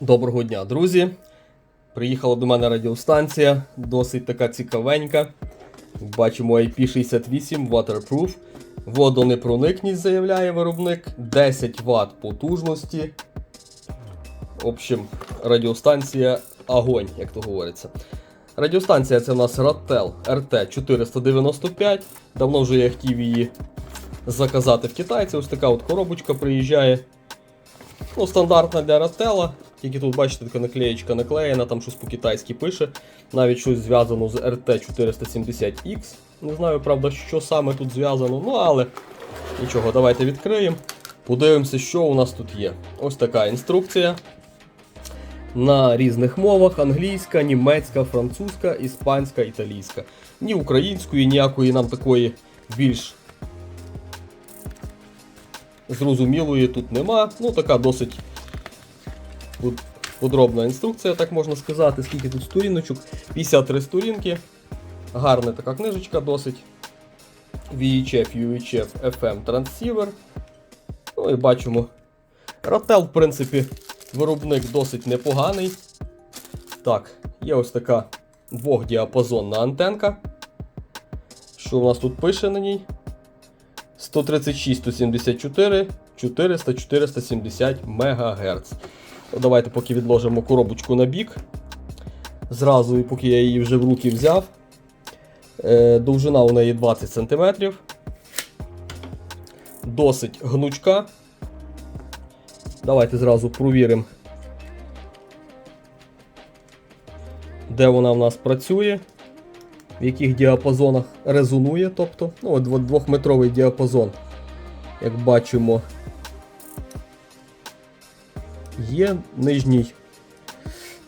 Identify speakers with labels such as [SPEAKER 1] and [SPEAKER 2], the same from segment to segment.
[SPEAKER 1] Доброго дня, друзі! Приїхала до мене радіостанція, досить така цікавенька. Бачимо IP68 Waterproof. Водонепроникність заявляє виробник, 10 Вт потужності. В общем, радіостанція огонь, як то говориться. Радіостанція це у нас Rattel RT495. Давно вже я хотів її заказати в китайці. Ось така от коробочка приїжджає. Ну, стандартна для Рателла. Тільки тут, бачите, така наклеєчка наклеєна, там щось по-китайськи пише. Навіть щось зв'язано з RT470X. Не знаю, правда, що саме тут зв'язано, ну але нічого, давайте відкриємо. Подивимося, що у нас тут є. Ось така інструкція. На різних мовах: англійська, німецька, французька, іспанська, італійська. Ні української, ніякої нам такої більш зрозумілої тут нема. Ну, така досить под- подробна інструкція, так можна сказати. Скільки тут сторіночок? 53 сторінки. Гарна така книжечка досить. VHF, UHF, FM транссівер. Ну і бачимо. Ratel, в принципі, виробник досить непоганий. Так, є ось така двохдіапазонна антенка. Що у нас тут пише на ній? 136, 174, 400, 470 МГц. Давайте поки відложимо коробочку на бік. Зразу, поки я її вже в руки взяв. Е, довжина у неї 20 см. Досить гнучка. Давайте зразу провіримо, де вона в нас працює, в яких діапазонах резонує. Тобто, ну, от дво- двохметровий діапазон, як бачимо, є нижній.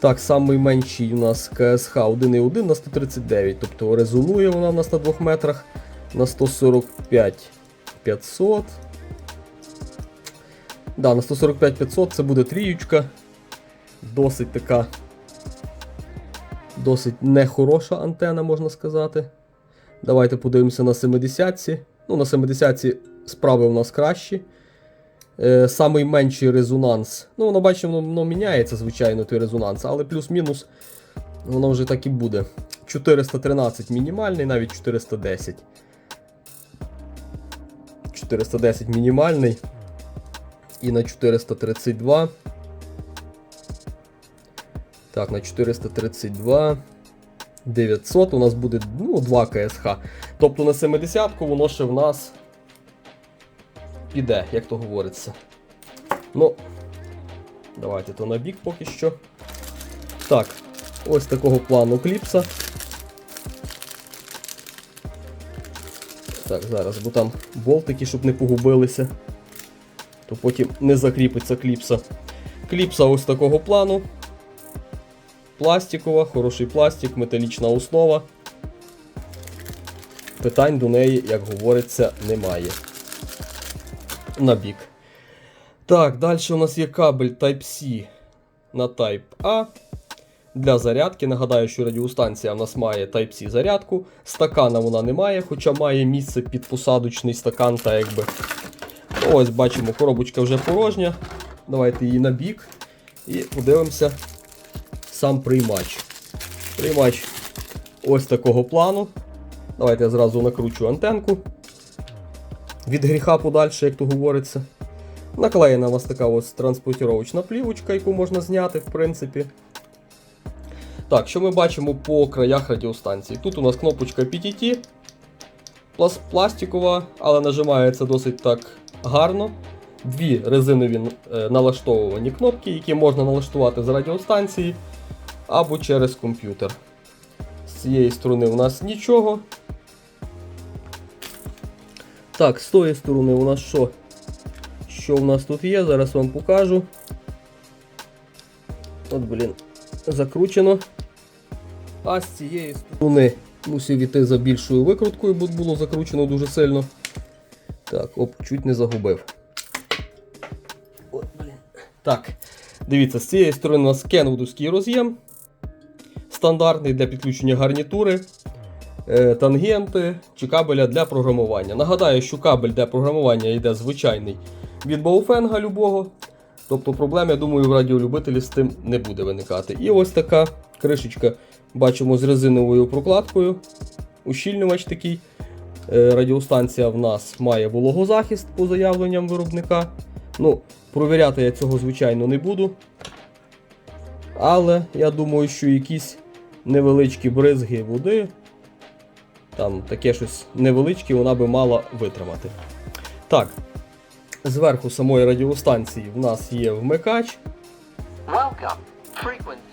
[SPEAKER 1] Так, самий менший у нас КСХ 1,1 на 139, тобто резонує вона в нас на 2 метрах на 145 500. Да, на 145 500 це буде тріючка. Досить така. Досить нехороша антена, можна сказати. Давайте подивимося на 70-ці. Ну, на 70-ці справи у нас кращі. Е, самий менший резонанс. Ну, воно бачимо, воно, воно міняється, звичайно, той резонанс, але плюс-мінус воно вже так і буде. 413 мінімальний, навіть 410. 410 мінімальний. І на 432. Так, на 432. 900 у нас буде ну, 2 КСХ. Тобто на 70-ку воно ще в нас піде, як то говориться. Ну, давайте то на бік поки що. Так, ось такого плану кліпса. Так, зараз, бо там болтики, щоб не погубилися, то потім не закріпиться кліпса. Кліпса ось такого плану. Пластикова, хороший пластик, металічна основа. Питань до неї, як говориться, немає на бік. Так, далі у нас є кабель Type-C на Type-A. Для зарядки. Нагадаю, що радіостанція в нас має Type-C зарядку. Стакана вона не має, хоча має місце під посадочний стакан. та якби. Ось бачимо, коробочка вже порожня. Давайте її на бік. І подивимося сам приймач. Приймач ось такого плану. Давайте я зразу накручу антенку від гріха подальше, як то говориться. Наклеєна у нас така ось транспортировочна плівочка, яку можна зняти, в принципі. Так, що ми бачимо по краях радіостанції? Тут у нас кнопочка PTT, пластикова, але нажимається досить так гарно. Дві резинові е, налаштовувані кнопки, які можна налаштувати з радіостанції або через комп'ютер. З цієї сторони у нас нічого. Так, з тої сторони у нас що? Що в нас тут є? Зараз вам покажу. От, блін, закручено. А з цієї сторони мусив іти за більшою викруткою, бо було закручено дуже сильно. Так, оп, чуть не загубив. От, блін. Так, дивіться, з цієї сторони у нас кенвудовський роз'єм. Стандартний для підключення гарнітури тангенти чи кабеля для програмування. Нагадаю, що кабель для програмування йде звичайний від Бауфенга любого. Тобто проблем, я думаю, в радіолюбителі з тим не буде виникати. І ось така кришечка, бачимо з резиновою прокладкою. Ущільнювач такий. Е, Радіостанція в нас має вологозахист по заявленням виробника. Ну, провіряти я цього, звичайно, не буду. Але я думаю, що якісь невеличкі бризги води, там таке щось невеличке, вона би мала витримати. Так, зверху самої радіостанції в нас є вмикач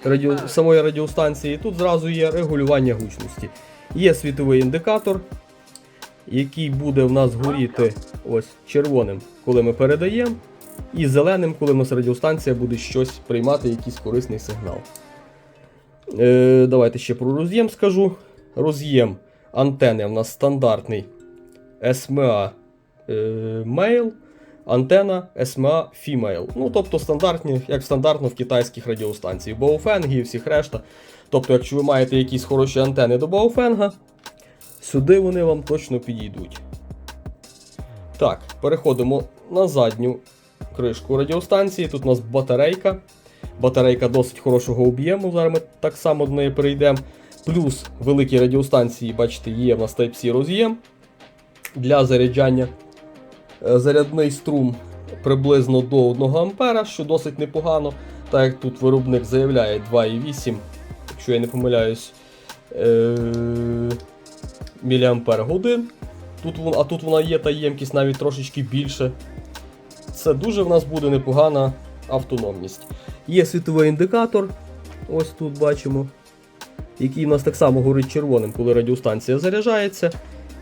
[SPEAKER 1] радіо, самої радіостанції. Тут зразу є регулювання гучності. Є світовий індикатор, який буде в нас горіти ось червоним, коли ми передаємо, і зеленим, коли в нас радіостанція буде щось приймати, якийсь корисний сигнал. Е, давайте ще про роз'єм скажу. Роз'єм антени в нас стандартний SMA е, Male, антена SMA Female. Ну, тобто стандартні, як стандартно в китайських радіостанціях. Baofeng і всіх решта. Тобто, якщо ви маєте якісь хороші антени до Baofeng, сюди вони вам точно підійдуть. Так, переходимо на задню кришку радіостанції. Тут у нас батарейка. Батарейка досить хорошого об'єму. Зараз ми так само до неї перейдемо. Плюс великі радіостанції, бачите, є в нас Type-C роз'єм для заряджання. Е, Зарядний струм приблизно до 1 А, що досить непогано. Так як тут виробник заявляє 2,8, якщо я не помиляюсь, е- міліампер а тут вона є та ємкість навіть трошечки більше. Це дуже в нас буде непогана автономність. Є світовий індикатор, ось тут бачимо, який у нас так само горить червоним, коли радіостанція заряджається,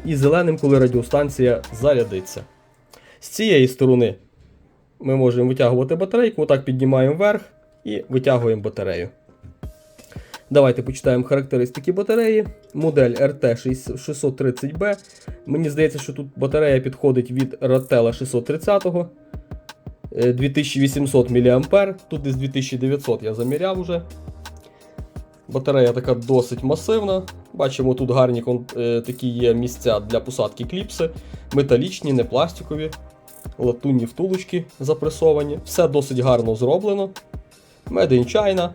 [SPEAKER 1] і зеленим, коли радіостанція зарядиться. З цієї сторони ми можемо витягувати батарейку, отак піднімаємо вверх і витягуємо батарею. Давайте почитаємо характеристики батареї. Модель RT630B. Мені здається, що тут батарея підходить від Rattela 630 е, 2800 мА. Тут десь 2900 я заміряв уже. Батарея така досить масивна. Бачимо, тут гарні е, такі є місця для посадки кліпси. Металічні, не пластикові. Латунні втулочки запресовані. Все досить гарно зроблено. Made in China.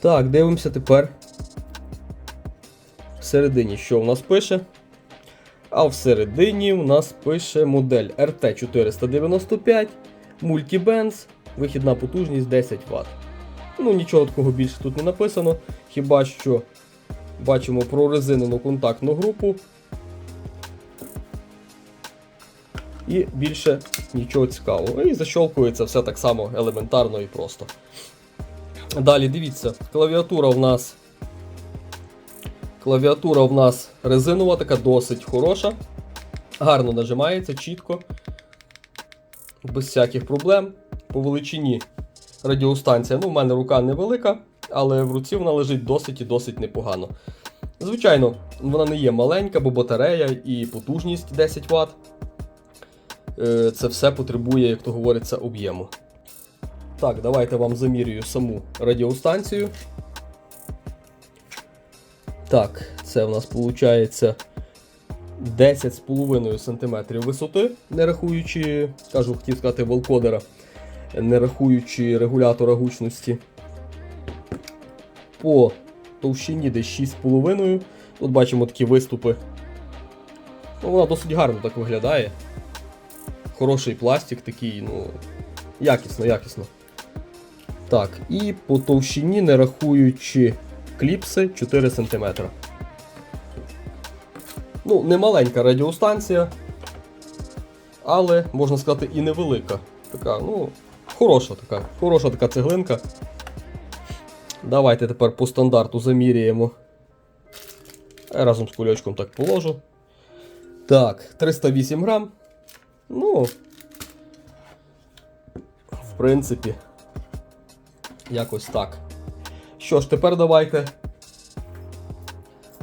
[SPEAKER 1] Так, дивимося тепер. Всередині, що в нас пише? А всередині у нас пише модель RT495, Multibands, вихідна потужність 10 Вт. Ну, нічого такого більше тут не написано. Хіба що бачимо прорезинену контактну групу. І більше нічого цікавого. І защолкується все так само елементарно і просто. Далі дивіться, клавіатура в нас. Клавіатура в нас резинова, така досить хороша. Гарно нажимається, чітко. Без всяких проблем. По величині радіостанція. Ну, в мене рука невелика, але в руці вона лежить досить і досить непогано. Звичайно, вона не є маленька, бо батарея і потужність 10 Вт. Е, Це все потребує, як то говориться, об'єму. Так, давайте вам замірюю саму радіостанцію. Так, це в нас виходить 10,5 см висоти, не рахуючи, кажу, хотів сказати, волкодера, не рахуючи регулятора гучності. По товщині десь 6,5. Тут бачимо такі виступи. Ну, вона досить гарно так виглядає. Хороший пластик такий, ну, якісно, якісно. Так, і по товщині, не рахуючи кліпси, 4 см. Ну, не маленька радіостанція, але, можна сказати, і невелика. Така, ну, хороша така, хороша така цеглинка. Давайте тепер по стандарту заміряємо. Я разом з кульочком так положу. Так, 308 грам. Ну, в принципі, якось так. Що ж, тепер давайте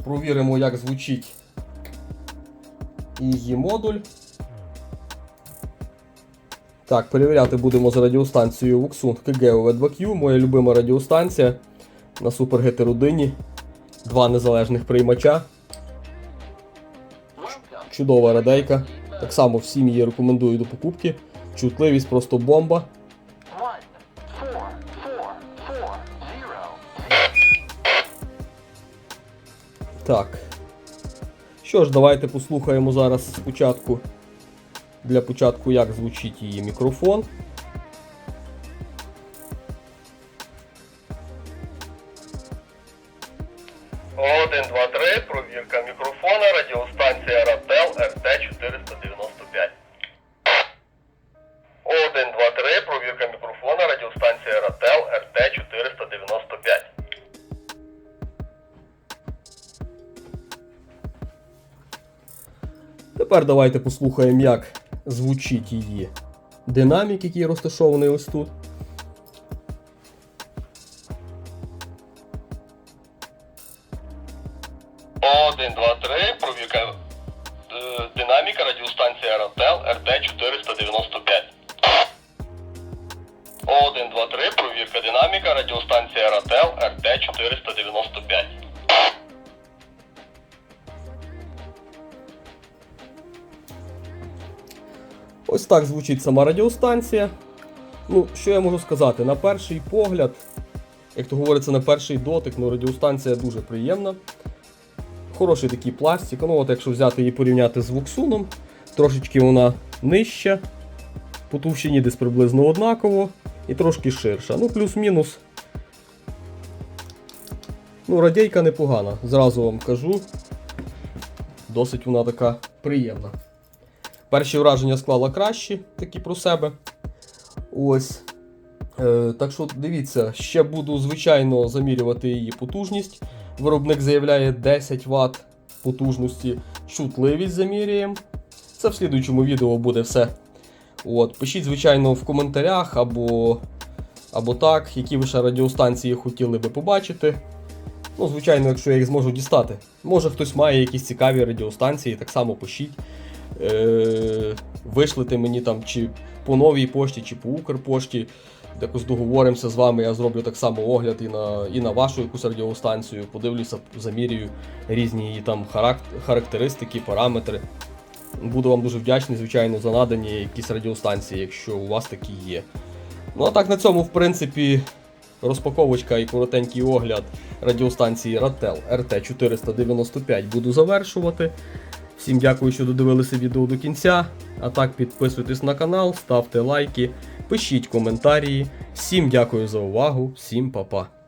[SPEAKER 1] провіримо, як звучить її модуль. Так, перевіряти будемо з радіостанцією Voxung KGO V2Q, моя любима радіостанція на Super Гетеродині. Два незалежних приймача. Чудова радейка. Так само всім її рекомендую до покупки. Чутливість просто бомба. Так. Що ж, давайте послухаємо зараз спочатку. Для початку, як звучить її мікрофон.
[SPEAKER 2] Один, два, три, провірка мікрофона, радіостанція Рател РТ 495. Один, два, три, провірка мікрофона, радіостанція Рател РТ 495.
[SPEAKER 1] Тепер давайте послухаємо, як звучить її динамік, який розташований ось тут.
[SPEAKER 2] Один, два, три, провіка е, динаміка радіостанція Рантел РТ-495. 1, 2, 3, провірка динаміка, радіостанція Рател РТ-495.
[SPEAKER 1] Ось так звучить сама радіостанція. Ну, що я можу сказати? На перший погляд, як то говориться, на перший дотик, ну радіостанція дуже приємна. Хороший такий пластик. Ну, от якщо взяти її порівняти з Воксуном, трошечки вона нижча, по товщині десь приблизно однаково і трошки ширша. Ну, плюс-мінус. Ну, радійка непогана, зразу вам кажу. Досить вона така приємна. Перші враження склала кращі, такі про себе. Ось. Е, так що дивіться, ще буду, звичайно, замірювати її потужність. Виробник заявляє 10 Вт потужності, чутливість замірюємо. Це в слідуючому відео буде все. От, пишіть, звичайно, в коментарях або, або так, які ви ще радіостанції хотіли би побачити. Ну, звичайно, якщо я їх зможу дістати. Може хтось має якісь цікаві радіостанції, так само пишіть. Е, вишлите мені там чи по новій пошті, чи по Укрпошті. Якось договоримося з вами, я зроблю так само огляд і на, і на вашу якусь радіостанцію, подивлюся, замірюю різні її там характеристики, параметри. Буду вам дуже вдячний, звичайно, за надані якісь радіостанції, якщо у вас такі є. Ну а так на цьому, в принципі, розпаковочка і коротенький огляд радіостанції Ratel RT495 буду завершувати. Всім дякую, що додивилися відео до кінця. А так, підписуйтесь на канал, ставте лайки, пишіть коментарі. Всім дякую за увагу, всім па-па.